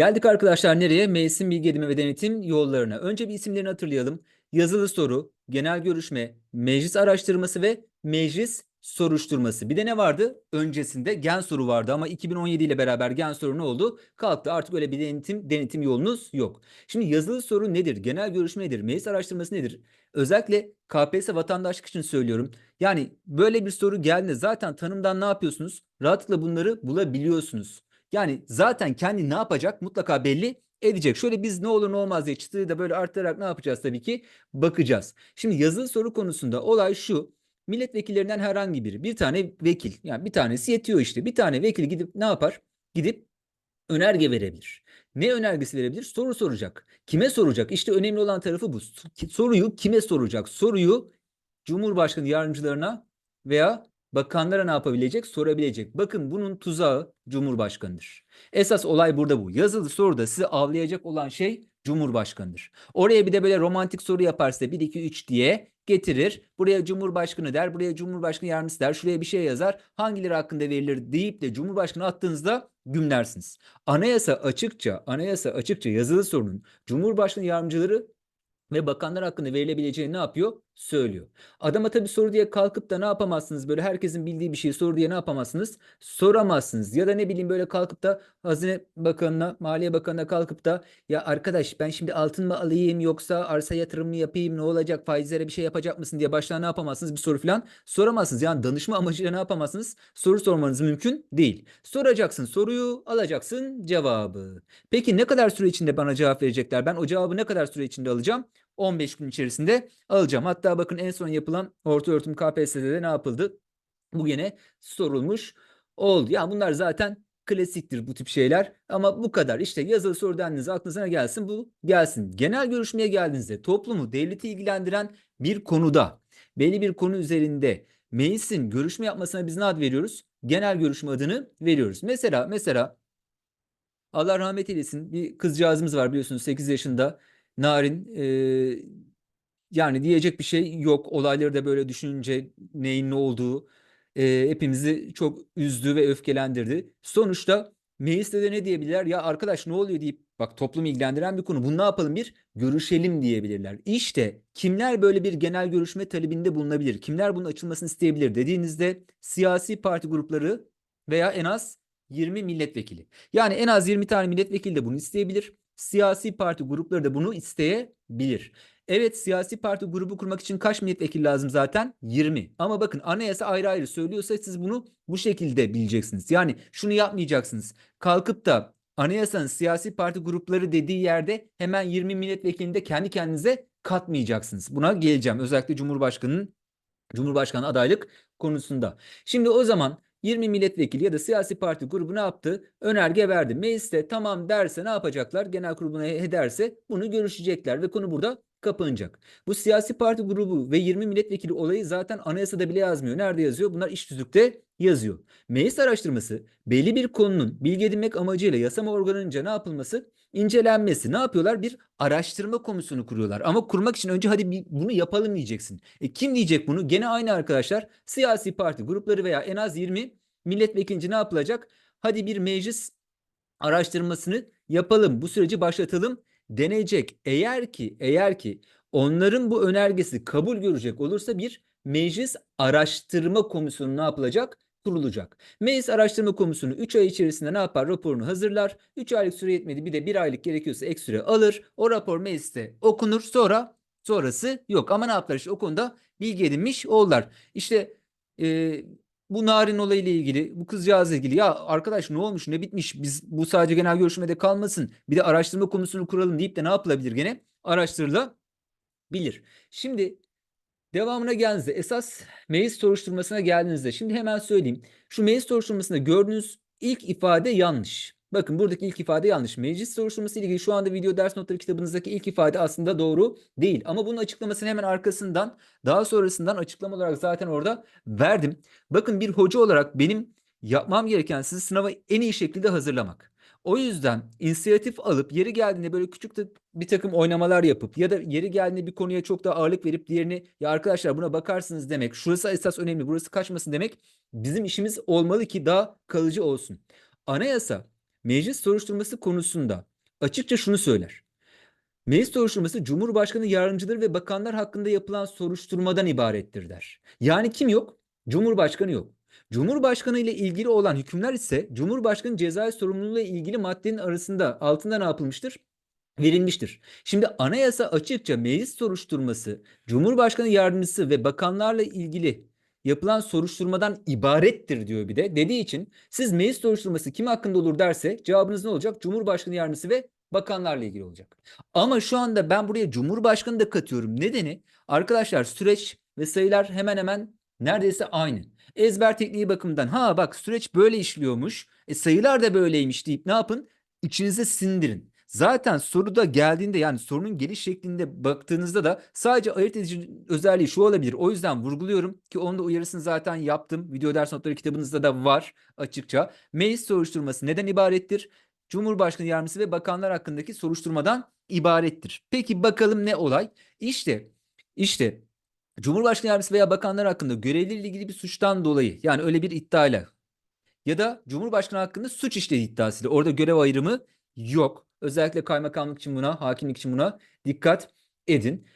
Geldik arkadaşlar nereye? Meclisin bilgi edinme ve denetim yollarına. Önce bir isimlerini hatırlayalım. Yazılı soru, genel görüşme, meclis araştırması ve meclis soruşturması. Bir de ne vardı? Öncesinde gen soru vardı ama 2017 ile beraber gen soru ne oldu? Kalktı. Artık öyle bir denetim denetim yolunuz yok. Şimdi yazılı soru nedir? Genel görüşme nedir? Meclis araştırması nedir? Özellikle KPSS vatandaşlık için söylüyorum. Yani böyle bir soru geldiğinde zaten tanımdan ne yapıyorsunuz? Rahatlıkla bunları bulabiliyorsunuz. Yani zaten kendi ne yapacak mutlaka belli edecek. Şöyle biz ne olur ne olmaz diye çıtayı da böyle arttırarak ne yapacağız tabii ki bakacağız. Şimdi yazılı soru konusunda olay şu. Milletvekillerinden herhangi biri bir tane vekil yani bir tanesi yetiyor işte. Bir tane vekil gidip ne yapar? Gidip önerge verebilir. Ne önergesi verebilir? Soru soracak. Kime soracak? İşte önemli olan tarafı bu. Soruyu kime soracak? Soruyu Cumhurbaşkanı yardımcılarına veya bakanlara ne yapabilecek? Sorabilecek. Bakın bunun tuzağı Cumhurbaşkanıdır. Esas olay burada bu. Yazılı soruda sizi avlayacak olan şey Cumhurbaşkanıdır. Oraya bir de böyle romantik soru yaparsa 1 2 3 diye getirir. Buraya Cumhurbaşkanı der, buraya Cumhurbaşkanı yardımcısı der, şuraya bir şey yazar. Hangileri hakkında verilir deyip de Cumhurbaşkanı attığınızda gümlersiniz. Anayasa açıkça, anayasa açıkça yazılı sorunun Cumhurbaşkanı yardımcıları ve bakanlar hakkında verilebileceğini ne yapıyor? Söylüyor. Adama tabii soru diye kalkıp da ne yapamazsınız? Böyle herkesin bildiği bir şeyi soru diye ne yapamazsınız? Soramazsınız. Ya da ne bileyim böyle kalkıp da Hazine Bakanı'na, Maliye Bakanı'na kalkıp da ya arkadaş ben şimdi altın mı alayım yoksa arsa yatırım mı yapayım ne olacak faizlere bir şey yapacak mısın diye baştan ne yapamazsınız? Bir soru falan soramazsınız. Yani danışma amacıyla ne yapamazsınız? Soru sormanız mümkün değil. Soracaksın soruyu alacaksın cevabı. Peki ne kadar süre içinde bana cevap verecekler? Ben o cevabı ne kadar süre içinde alacağım? 15 gün içerisinde alacağım. Hatta bakın en son yapılan orta öğretim KPSS'de de ne yapıldı? Bu gene sorulmuş oldu. Ya bunlar zaten klasiktir bu tip şeyler ama bu kadar. İşte yazılı soru dendiğinizde aklınıza gelsin bu gelsin. Genel görüşmeye geldiğinizde toplumu, devleti ilgilendiren bir konuda, belli bir konu üzerinde meclisin görüşme yapmasına biz ne ad veriyoruz? Genel görüşme adını veriyoruz. Mesela mesela Allah rahmet eylesin bir kızcağızımız var biliyorsunuz 8 yaşında Narin e, yani diyecek bir şey yok. Olayları da böyle düşününce neyin ne olduğu e, hepimizi çok üzdü ve öfkelendirdi. Sonuçta mecliste de ne diyebilirler? Ya arkadaş ne oluyor deyip bak toplumu ilgilendiren bir konu. Bunu ne yapalım bir görüşelim diyebilirler. İşte kimler böyle bir genel görüşme talebinde bulunabilir? Kimler bunun açılmasını isteyebilir dediğinizde siyasi parti grupları veya en az 20 milletvekili. Yani en az 20 tane milletvekili de bunu isteyebilir. Siyasi parti grupları da bunu isteyebilir. Evet siyasi parti grubu kurmak için kaç milletvekili lazım zaten? 20. Ama bakın anayasa ayrı ayrı söylüyorsa siz bunu bu şekilde bileceksiniz. Yani şunu yapmayacaksınız. Kalkıp da anayasanın siyasi parti grupları dediği yerde hemen 20 milletvekilini de kendi kendinize katmayacaksınız. Buna geleceğim. Özellikle Cumhurbaşkanı'nın Cumhurbaşkanı adaylık konusunda. Şimdi o zaman 20 milletvekili ya da siyasi parti grubu ne yaptı? Önerge verdi. Mecliste tamam derse ne yapacaklar? Genel kuruluna he derse bunu görüşecekler ve konu burada kapanacak. Bu siyasi parti grubu ve 20 milletvekili olayı zaten anayasada bile yazmıyor. Nerede yazıyor? Bunlar iş tüzükte yazıyor. Meclis araştırması belli bir konunun bilgi edinmek amacıyla yasama organınca ne yapılması? incelenmesi. Ne yapıyorlar? Bir araştırma komisyonu kuruyorlar. Ama kurmak için önce hadi bunu yapalım diyeceksin. E kim diyecek bunu? Gene aynı arkadaşlar. Siyasi parti grupları veya en az 20 milletvekilince ne yapılacak? Hadi bir meclis araştırmasını yapalım. Bu süreci başlatalım denecek. Eğer ki eğer ki onların bu önergesi kabul görecek olursa bir meclis araştırma komisyonu ne yapılacak? kurulacak. Meclis Araştırma Komisyonu 3 ay içerisinde ne yapar? Raporunu hazırlar. 3 aylık süre yetmedi bir de 1 aylık gerekiyorsa ek süre alır. O rapor mecliste okunur. Sonra sonrası yok. Ama ne yaptılar işte o konuda bilgi edinmiş oldular. İşte e, bu narin olayıyla ilgili, bu kızcağızla ilgili ya arkadaş ne olmuş ne bitmiş biz bu sadece genel görüşmede kalmasın bir de araştırma komisyonu kuralım deyip de ne yapılabilir gene? Araştırılabilir. Şimdi devamına geldiğinizde esas meclis soruşturmasına geldiğinizde şimdi hemen söyleyeyim. Şu meclis soruşturmasında gördüğünüz ilk ifade yanlış. Bakın buradaki ilk ifade yanlış. Meclis soruşturması ile ilgili şu anda video ders notları kitabınızdaki ilk ifade aslında doğru değil. Ama bunun açıklamasını hemen arkasından daha sonrasından açıklama olarak zaten orada verdim. Bakın bir hoca olarak benim yapmam gereken sizi sınava en iyi şekilde hazırlamak. O yüzden inisiyatif alıp yeri geldiğinde böyle küçük bir takım oynamalar yapıp ya da yeri geldiğinde bir konuya çok daha ağırlık verip diğerini ya arkadaşlar buna bakarsınız demek. Şurası esas önemli, burası kaçmasın demek bizim işimiz olmalı ki daha kalıcı olsun. Anayasa meclis soruşturması konusunda açıkça şunu söyler. Meclis soruşturması Cumhurbaşkanı yardımcıları ve bakanlar hakkında yapılan soruşturmadan ibarettir der. Yani kim yok? Cumhurbaşkanı yok. Cumhurbaşkanı ile ilgili olan hükümler ise Cumhurbaşkanı cezai sorumluluğuyla ilgili maddenin arasında altında ne yapılmıştır? Verilmiştir. Şimdi anayasa açıkça meclis soruşturması, Cumhurbaşkanı yardımcısı ve bakanlarla ilgili yapılan soruşturmadan ibarettir diyor bir de. Dediği için siz meclis soruşturması kim hakkında olur derse cevabınız ne olacak? Cumhurbaşkanı yardımcısı ve bakanlarla ilgili olacak. Ama şu anda ben buraya Cumhurbaşkanı da katıyorum. Nedeni arkadaşlar süreç ve sayılar hemen hemen neredeyse aynı. Ezber tekniği bakımından ha bak süreç böyle işliyormuş. E, sayılar da böyleymiş deyip ne yapın? İçinize sindirin. Zaten soruda geldiğinde yani sorunun geliş şeklinde baktığınızda da sadece ayırt edici özelliği şu olabilir. O yüzden vurguluyorum ki onun da uyarısını zaten yaptım. Video ders notları kitabınızda da var açıkça. Meclis soruşturması neden ibarettir? Cumhurbaşkanı yardımcısı ve bakanlar hakkındaki soruşturmadan ibarettir. Peki bakalım ne olay? İşte işte Cumhurbaşkanı yardımcısı veya bakanlar hakkında görevleriyle ilgili bir suçtan dolayı yani öyle bir iddiayla ya da Cumhurbaşkanı hakkında suç işlediği iddiasıyla orada görev ayrımı yok. Özellikle kaymakamlık için buna, hakimlik için buna dikkat edin.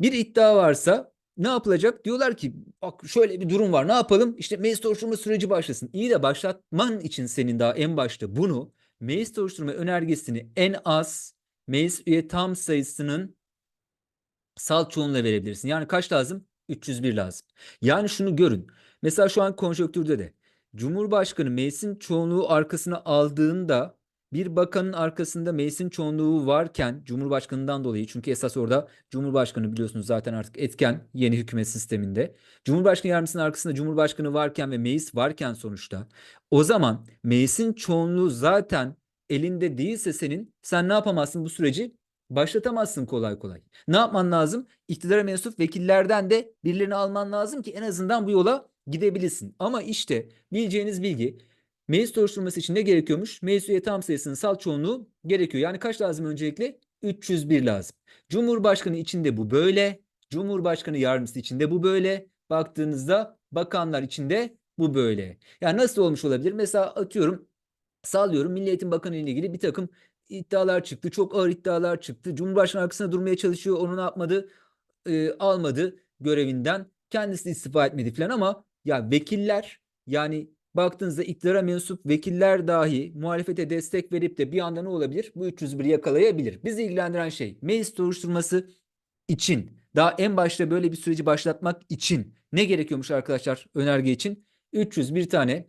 Bir iddia varsa ne yapılacak? Diyorlar ki bak şöyle bir durum var. Ne yapalım? İşte meclis soruşturma süreci başlasın. İyi de başlatman için senin daha en başta bunu meclis soruşturma önergesini en az meclis üye tam sayısının salt çoğunluğuyla verebilirsin. Yani kaç lazım? 301 lazım. Yani şunu görün. Mesela şu an konjonktürde de Cumhurbaşkanı meclisin çoğunluğu arkasına aldığında bir bakanın arkasında meclisin çoğunluğu varken Cumhurbaşkanından dolayı çünkü esas orada Cumhurbaşkanı biliyorsunuz zaten artık etken yeni hükümet sisteminde. Cumhurbaşkanı yardımcısının arkasında Cumhurbaşkanı varken ve meclis varken sonuçta o zaman meclisin çoğunluğu zaten elinde değilse senin sen ne yapamazsın bu süreci başlatamazsın kolay kolay. Ne yapman lazım? İktidara mensup vekillerden de birilerini alman lazım ki en azından bu yola gidebilirsin. Ama işte bileceğiniz bilgi meclis soruşturması için ne gerekiyormuş? Meclis üye tam sayısının salt çoğunluğu gerekiyor. Yani kaç lazım öncelikle? 301 lazım. Cumhurbaşkanı içinde bu böyle. Cumhurbaşkanı yardımcısı içinde bu böyle. Baktığınızda bakanlar içinde bu böyle. Yani nasıl olmuş olabilir? Mesela atıyorum sallıyorum Milli Eğitim Bakanı ile ilgili bir takım iddialar çıktı. Çok ağır iddialar çıktı. Cumhurbaşkanı arkasında durmaya çalışıyor. Onu ne yapmadı? Ee, almadı görevinden. Kendisi de istifa etmedi falan ama ya vekiller yani baktığınızda iktidara mensup vekiller dahi muhalefete destek verip de bir anda ne olabilir? Bu 301 yakalayabilir. Bizi ilgilendiren şey meclis soruşturması için daha en başta böyle bir süreci başlatmak için ne gerekiyormuş arkadaşlar önerge için? 301 tane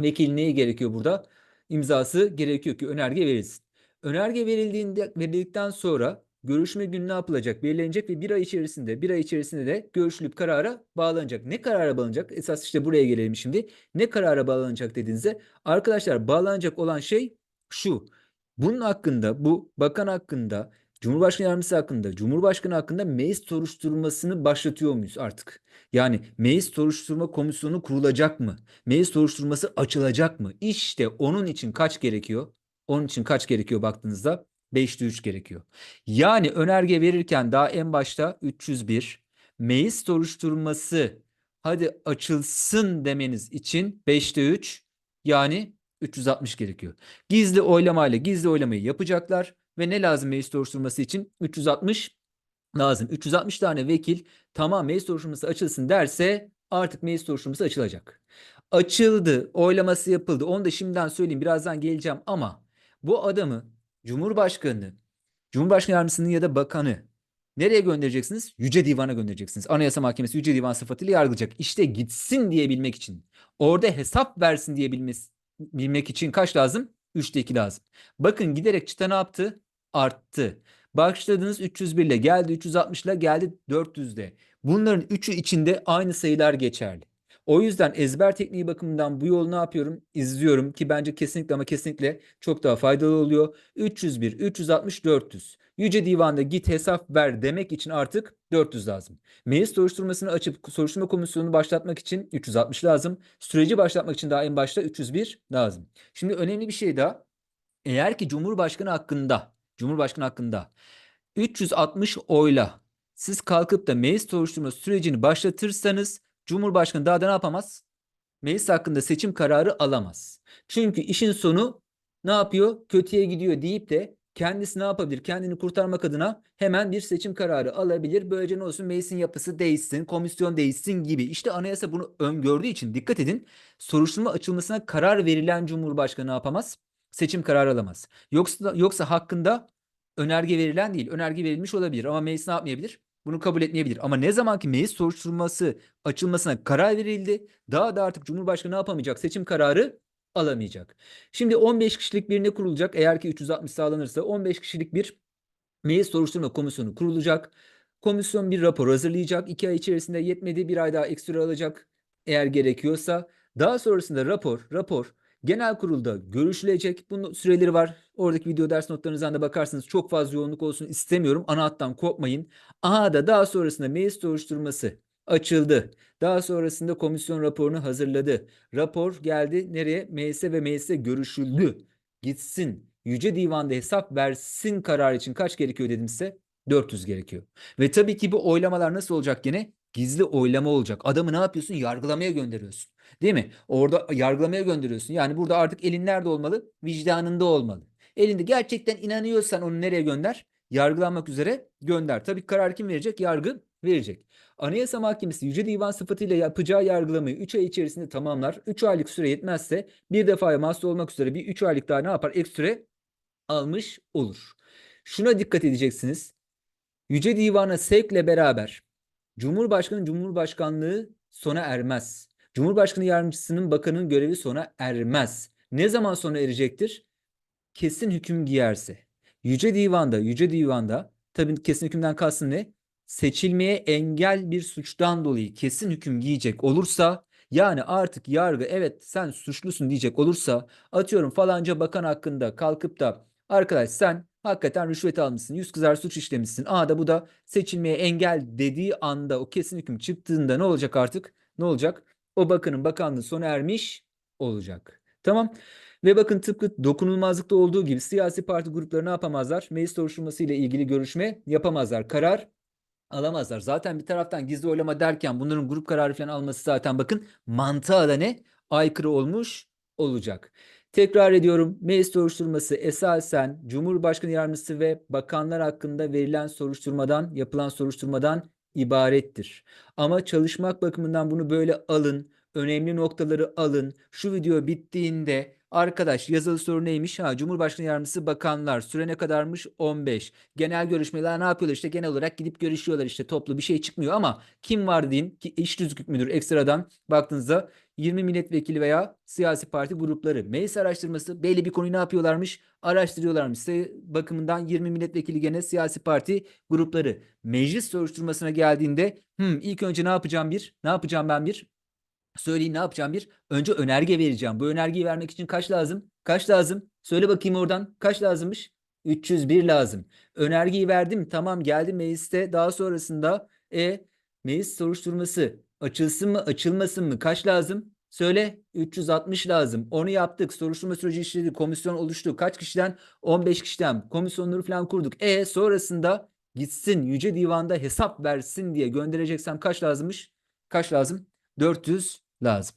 vekil neyi gerekiyor burada? İmzası gerekiyor ki önerge verilsin. Önerge verildiğinde verildikten sonra görüşme günü ne yapılacak? Belirlenecek ve bir ay içerisinde bir ay içerisinde de görüşülüp karara bağlanacak. Ne karara bağlanacak? Esas işte buraya gelelim şimdi. Ne karara bağlanacak dediğinizde arkadaşlar bağlanacak olan şey şu. Bunun hakkında bu bakan hakkında Cumhurbaşkanı yardımcısı hakkında, Cumhurbaşkanı hakkında meclis soruşturmasını başlatıyor muyuz artık? Yani meclis soruşturma komisyonu kurulacak mı? Meclis soruşturması açılacak mı? İşte onun için kaç gerekiyor? Onun için kaç gerekiyor baktığınızda? 5'te 3 gerekiyor. Yani önerge verirken daha en başta 301 meclis soruşturması hadi açılsın demeniz için 5'te 3 yani 360 gerekiyor. Gizli oylamayla gizli oylamayı yapacaklar ve ne lazım meclis soruşturması için? 360 lazım. 360 tane vekil tamam meclis soruşturması açılsın derse artık meclis soruşturması açılacak. Açıldı, oylaması yapıldı. Onu da şimdiden söyleyeyim, birazdan geleceğim ama bu adamı Cumhurbaşkanı, Cumhurbaşkanı yardımcısının ya da bakanı nereye göndereceksiniz? Yüce Divan'a göndereceksiniz. Anayasa Mahkemesi Yüce Divan sıfatıyla yargılayacak. İşte gitsin diyebilmek için, orada hesap versin diyebilmesi bilmek için kaç lazım? 3'te 2 lazım. Bakın giderek çıta ne yaptı? Arttı. Başladınız 301 ile geldi 360 ile geldi 400'de. Bunların üçü içinde aynı sayılar geçerli. O yüzden ezber tekniği bakımından bu yolu ne yapıyorum? İzliyorum ki bence kesinlikle ama kesinlikle çok daha faydalı oluyor. 301, 360, 400. Yüce Divan'da git hesap ver demek için artık 400 lazım. Meclis soruşturmasını açıp soruşturma komisyonunu başlatmak için 360 lazım. Süreci başlatmak için daha en başta 301 lazım. Şimdi önemli bir şey daha. Eğer ki Cumhurbaşkanı hakkında, Cumhurbaşkanı hakkında 360 oyla siz kalkıp da meclis soruşturma sürecini başlatırsanız Cumhurbaşkanı daha da ne yapamaz? Meclis hakkında seçim kararı alamaz. Çünkü işin sonu ne yapıyor? Kötüye gidiyor deyip de kendisi ne yapabilir? Kendini kurtarmak adına hemen bir seçim kararı alabilir. Böylece ne olsun? Meclisin yapısı değişsin, komisyon değişsin gibi. İşte anayasa bunu öngördüğü için dikkat edin. Soruşturma açılmasına karar verilen Cumhurbaşkanı ne yapamaz? Seçim kararı alamaz. Yoksa yoksa hakkında önerge verilen değil. Önerge verilmiş olabilir ama meclis ne yapmayabilir? Bunu kabul etmeyebilir. Ama ne zaman ki meclis soruşturması açılmasına karar verildi, daha da artık Cumhurbaşkanı ne yapamayacak? Seçim kararı alamayacak. Şimdi 15 kişilik birine kurulacak. Eğer ki 360 sağlanırsa 15 kişilik bir meclis soruşturma komisyonu kurulacak. Komisyon bir rapor hazırlayacak. 2 ay içerisinde yetmedi bir ay daha ekstra alacak eğer gerekiyorsa. Daha sonrasında rapor, rapor genel kurulda görüşülecek. Bunun süreleri var. Oradaki video ders notlarınızdan da bakarsınız. Çok fazla yoğunluk olsun istemiyorum. Ana hattan kopmayın. Aha da daha sonrasında meclis soruşturması açıldı. Daha sonrasında komisyon raporunu hazırladı. Rapor geldi nereye? Meclise ve meclise görüşüldü. Gitsin. Yüce Divan'da hesap versin karar için kaç gerekiyor dedim size? 400 gerekiyor. Ve tabii ki bu oylamalar nasıl olacak gene? Gizli oylama olacak. Adamı ne yapıyorsun? Yargılamaya gönderiyorsun. Değil mi? Orada yargılamaya gönderiyorsun. Yani burada artık elin nerede olmalı? Vicdanında olmalı. Elinde gerçekten inanıyorsan onu nereye gönder? Yargılanmak üzere gönder. Tabii karar kim verecek? Yargı verecek. Anayasa Mahkemesi Yüce Divan sıfatıyla yapacağı yargılamayı 3 ay içerisinde tamamlar. 3 aylık süre yetmezse bir defaya mahsus olmak üzere bir 3 aylık daha ne yapar? Ek süre almış olur. Şuna dikkat edeceksiniz. Yüce Divan'a sevkle beraber Cumhurbaşkanı Cumhurbaşkanlığı sona ermez. Cumhurbaşkanı yardımcısının bakanın görevi sona ermez. Ne zaman sona erecektir? Kesin hüküm giyerse. Yüce Divan'da, Yüce Divan'da tabii kesin hükümden kastım ne? Seçilmeye engel bir suçtan dolayı kesin hüküm giyecek olursa yani artık yargı evet sen suçlusun diyecek olursa atıyorum falanca bakan hakkında kalkıp da arkadaş sen hakikaten rüşvet almışsın, yüz kızar suç işlemişsin. Aa da bu da seçilmeye engel dediği anda o kesin hüküm çıktığında ne olacak artık? Ne olacak? O bakanın bakanlığı sona ermiş olacak. Tamam. Ve bakın tıpkı dokunulmazlıkta olduğu gibi siyasi parti grupları ne yapamazlar? Meclis soruşturması ile ilgili görüşme yapamazlar. Karar alamazlar. Zaten bir taraftan gizli oylama derken bunların grup kararı falan alması zaten bakın mantığa da ne? Aykırı olmuş olacak. Tekrar ediyorum. Meclis soruşturması esasen Cumhurbaşkanı Yardımcısı ve bakanlar hakkında verilen soruşturmadan, yapılan soruşturmadan ibarettir. Ama çalışmak bakımından bunu böyle alın. Önemli noktaları alın. Şu video bittiğinde arkadaş yazılı soru neymiş? Ha, Cumhurbaşkanı Yardımcısı bakanlar süre ne kadarmış? 15. Genel görüşmeler ne yapıyorlar? İşte genel olarak gidip görüşüyorlar işte toplu bir şey çıkmıyor ama kim var diyeyim ki iş düzgün müdür ekstradan baktığınızda 20 milletvekili veya siyasi parti grupları meclis araştırması belli bir konuyu ne yapıyorlarmış? Araştırıyorlarmış. Sayı bakımından 20 milletvekili gene siyasi parti grupları meclis soruşturmasına geldiğinde hmm, ilk önce ne yapacağım bir? Ne yapacağım ben bir? Söyleyin ne yapacağım bir? Önce önerge vereceğim. Bu önergeyi vermek için kaç lazım? Kaç lazım? Söyle bakayım oradan. Kaç lazımmış? 301 lazım. Önergeyi verdim. Tamam geldi mecliste. Daha sonrasında e meclis soruşturması açılsın mı açılmasın mı? Kaç lazım? Söyle 360 lazım. Onu yaptık. Soruşturma süreci işledi. Komisyon oluştu. Kaç kişiden? 15 kişiden. Komisyonları falan kurduk. E sonrasında gitsin Yüce Divan'da hesap versin diye göndereceksem kaç lazımmış? Kaç lazım? 400 lazım.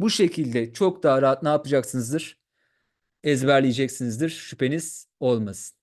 Bu şekilde çok daha rahat ne yapacaksınızdır? Ezberleyeceksinizdir. Şüpheniz olmasın.